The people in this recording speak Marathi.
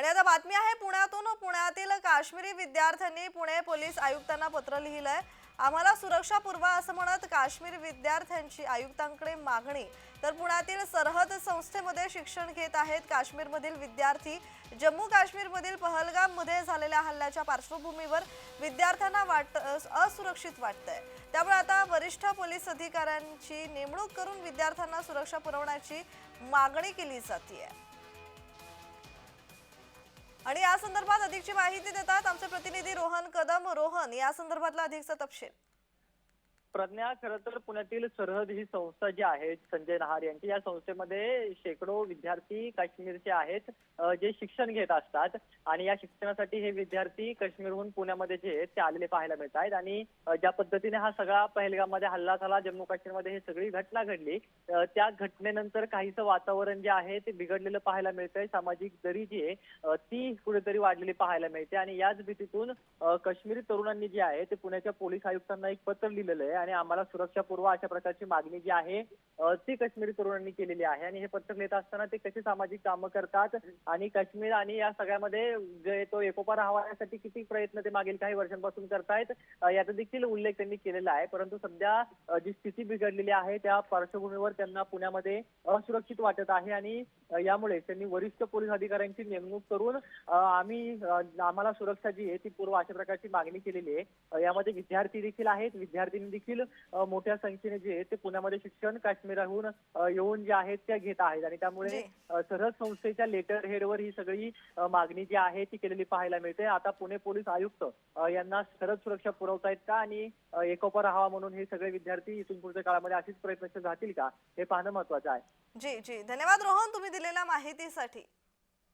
आणि आता बातमी आहे पुण्यातून. पुण्यातील काश्मीरी विद्यार्थ्यांनी पुणे पोलीस आयुक्तांना पत्र लिहिलंय. आम्हाला सुरक्षा पुरवा असं म्हणत काश्मीर विद्यार्थ्यांची आयुक्तांकडे मागणी. तर पुण्यातील सरहद संस्थेमध्ये शिक्षण घेत आहेत काश्मीरमधील विद्यार्थी. जम्मू काश्मीरमधील पहलगाममध्ये झालेल्या हल्ल्याच्या पार्श्वभूमीवर विद्यार्थ्यांना वाट असुरक्षित वाटतंय. त्यामुळे आता वरिष्ठ पोलीस अधिकाऱ्यांची नेमणूक करून विद्यार्थ्यांना सुरक्षा पुरवण्याची मागणी केली जाते आणि या संदर्भात अधिकची माहिती देतात आमचे प्रतिनिधी रोहन कदम. रोहन या संदर्भातला अधिकचा तपशील. प्रज्ञा खरं तर पुण्यातील सरहद ही संस्था जी आहे संजय नहार यांची या संस्थेमध्ये शेकडो विद्यार्थी काश्मीरचे आहेत जे शिक्षण घेत असतात. आणि या शिक्षणासाठी हे विद्यार्थी काश्मीरहून पुण्यामध्ये जे आहेत ते आलेले पाहायला मिळत आहेत. आणि ज्या पद्धतीने हा सगळा पहलगाममध्ये हल्ला झाला जम्मू काश्मीरमध्ये ही सगळी घटना घडली त्या घटनेनंतर काहीसं वातावरण जे आहे ते बिघडलेलं पाहायला मिळतंय. सामाजिक दरी जी आहे ती कुठेतरी वाढलेली पाहायला मिळते. आणि याच भीतीतून काश्मीरी तरुणांनी जे आहे ते पुण्याच्या पोलीस आयुक्तांना एक पत्र लिहिलेलं आहे. आणि आम्हाला सुरक्षा पुरवा अशा प्रकारची मागणी जी आहे ती काश्मीरी तरुणांनी केलेली आहे. आणि हे पत्र लिहित असताना ते कशी सामाजिक कामं करतात आणि काश्मीर आणि या सगळ्यामध्ये जे तो एकोपा राहण्यासाठी किती प्रयत्न ते मागील काही वर्षांपासून करतायत याचा देखील उल्लेख त्यांनी केलेला आहे. परंतु सध्या जी स्थिती बिघडलेली आहे त्या पार्श्वभूमीवर त्यांना पुण्यामध्ये असुरक्षित वाटत आहे आणि यामुळे त्यांनी वरिष्ठ पोलीस अधिकाऱ्यांची नेमणूक करून आम्ही आम्हाला सुरक्षा जी आहे ती पूर्व अशा प्रकारची मागणी केलेली आहे. यामध्ये विद्यार्थी देखील आहेत. विद्यार्थ्यांनी देखील अ, मोठ्या संख्येने जे आहे ते पुण्यामध्ये शिक्षण काश्मीरहून येऊन जे आहेत त्या घेत आहेत. आणि त्यामुळे सरहद संस्थेच्या लेटर हेडवर ही सगळी मागणी जी आहे ती केलेली पाहायला मिळते. आता पुणे पोलीस आयुक्त यांना सरहद सुरक्षा पुरवतायत का? आणि एकोपा राहावा म्हणून हे सगळे विद्यार्थी इथून पुढच्या काळामध्ये अशीच प्रयत्नशील राहतील का? हे पाहणं महत्वाचं आहे. जी जी. धन्यवाद रोहन तुम्ही दिलेल्या माहितीसाठी.